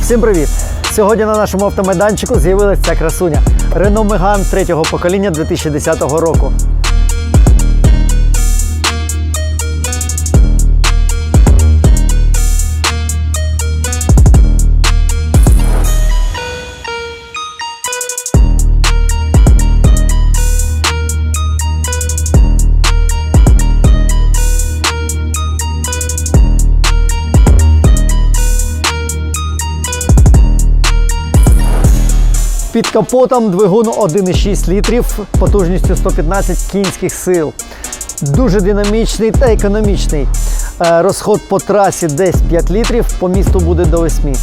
Всім привіт! Сьогодні на нашому автомайданчику з'явилася ця красуня Renault Megane третього покоління 2010 року. Під капотом двигун 1,6 літрів потужністю 115 кінських сил. Дуже динамічний та економічний. Е, Розход по трасі десь 5 літрів, по місту буде до 8.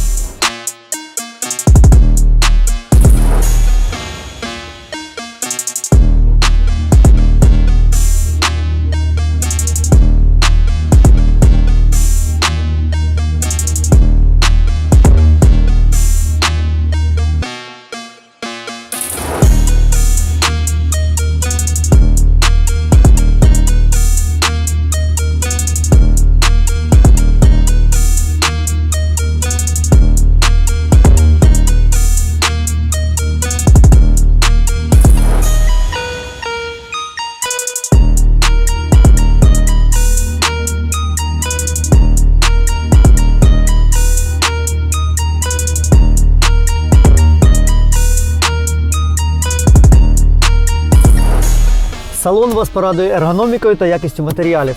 Салон вас порадує ергономікою та якістю матеріалів.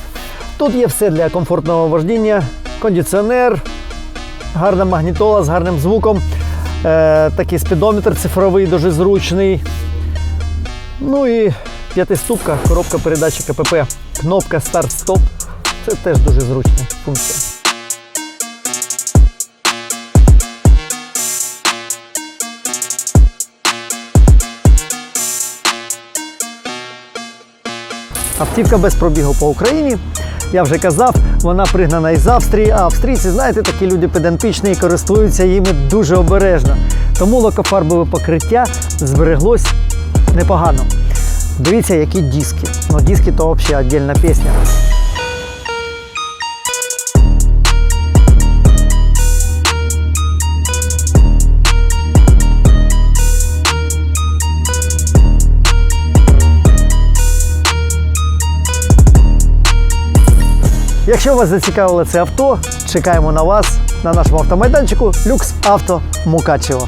Тут є все для комфортного вождіння, кондиціонер, гарна магнітола з гарним звуком, е, такий спідометр цифровий, дуже зручний. Ну і п'ятиступка, коробка передачі КПП, кнопка старт-стоп. Це теж дуже зручна функція. Автівка без пробігу по Україні. Я вже казав, вона пригнана із Австрії, а австрійці, знаєте, такі люди педантичні і користуються їми дуже обережно. Тому лакофарбове покриття збереглось непогано. Дивіться, які диски. Ну, диски то взагалі віддільна пісня. Якщо вас зацікавило це авто, чекаємо на вас на нашому автомайданчику Люкс Авто Мукачево.